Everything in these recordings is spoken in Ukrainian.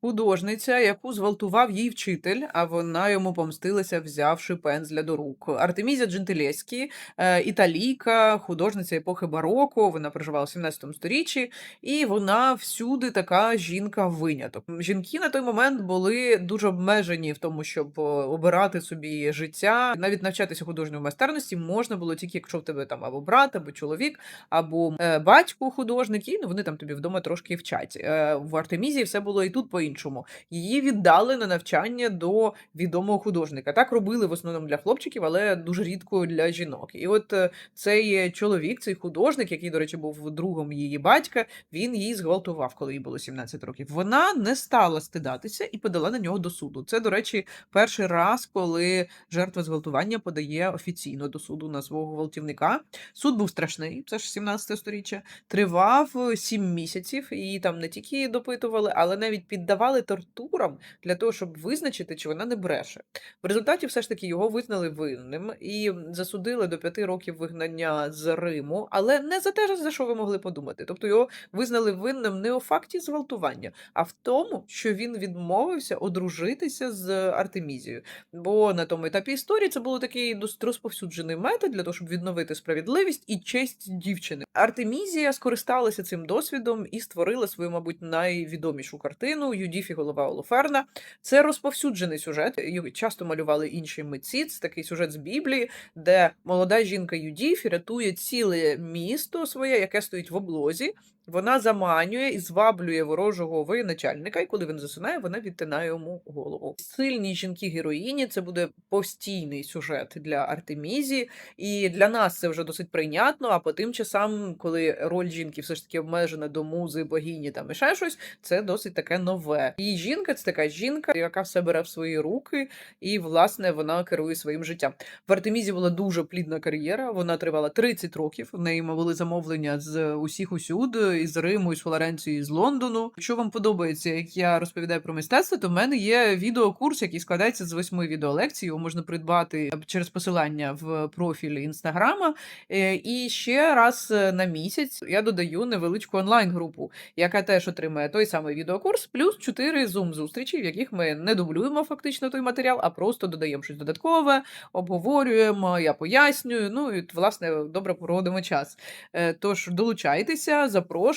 Художниця, яку зґвалтував їй вчитель, а вона йому помстилася, взявши пензля до рук. Артемізія Джентилєскі, е, італійка, художниця епохи бароко. Вона проживала в 17 сторіччі, і вона всюди така жінка-виняток. Жінки на той момент були дуже обмежені в тому, щоб е, обирати собі життя. Навіть навчатися художньої майстерності можна було тільки, якщо в тебе там або брат, або чоловік, або е, батько художник, і ну, вони там тобі вдома трошки вчать. В Артемізії все було і тут по-іншому. Її віддали на навчання до відомого художника. Так робили в основному для хлопчиків, але дуже рідко для жінок. І от е, цей чоловік, цей художник, який, до речі, був другом її батька, він її зґвалтував, коли їй було 17 років. Вона не стала стидатися і подала на нього до суду. Це, до речі, перший раз, коли жертва зґвалтування подає офіційно до суду на свого гвалтівника. Суд був страшний, це ж 17 сторіччя, тривав 7 місяців, і там не тільки допитували, але навіть піддавали тортурам для того, щоб визначити, чи вона не бреше. В результаті все ж таки його визнали винним і засудили до 5 років вигнання з Риму, але не за те, за що ви могли подумати. Тобто його визнали винним не у факті зґвалтування, а в тому, що він відмовився одружитися з Артемізією. Бо на тому етапі історії це був такий розповсюджений метод для того, щоб відновити справедливість і честь дівчини. Артемізія скористалася цим досвідом і створила свою, мабуть, найвідомішу картину Юдіфі голова Олоферна. Це розповсюджений сюжет. Його часто малювали інші митці. Це такий сюжет з Біблії, де молода жінка Юдіфі рятує ціле місто своє, яке стоїть в облозі. Вона заманює і зваблює ворожого воєначальника, і коли він засинає, вона відтинає йому голову. Сильні жінки-героїні це буде постійний сюжет для Артемізії, і для нас це вже досить прийнятно. А по тим часам, коли роль жінки все ж таки обмежена до музи, богині там і ще щось, це досить таке нове. І жінка це така жінка, яка все бере в свої руки, і власне вона керує своїм життям. В Артемізі була дуже плідна кар'єра. Вона тривала 30 років. В неї були замовлення з усіх усюд, із Риму, із Флоренції, з Лондону. Якщо вам подобається, як я розповідаю про мистецтво, то в мене є відеокурс, який складається з восьми відеолекцій. Його можна придбати через посилання в профілі інстаграма. Е, І ще раз на місяць я додаю невеличку онлайн-групу, яка теж отримає той самий відеокурс, плюс 4 зум-зустрічі, в яких ми не дублюємо фактично той матеріал, а просто додаємо щось додаткове, обговорюємо, я пояснюю. Ну і власне добре проводимо час. Е, Тож долучайтеся, запрошую.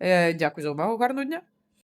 Е, Дякую за увагу, гарного дня.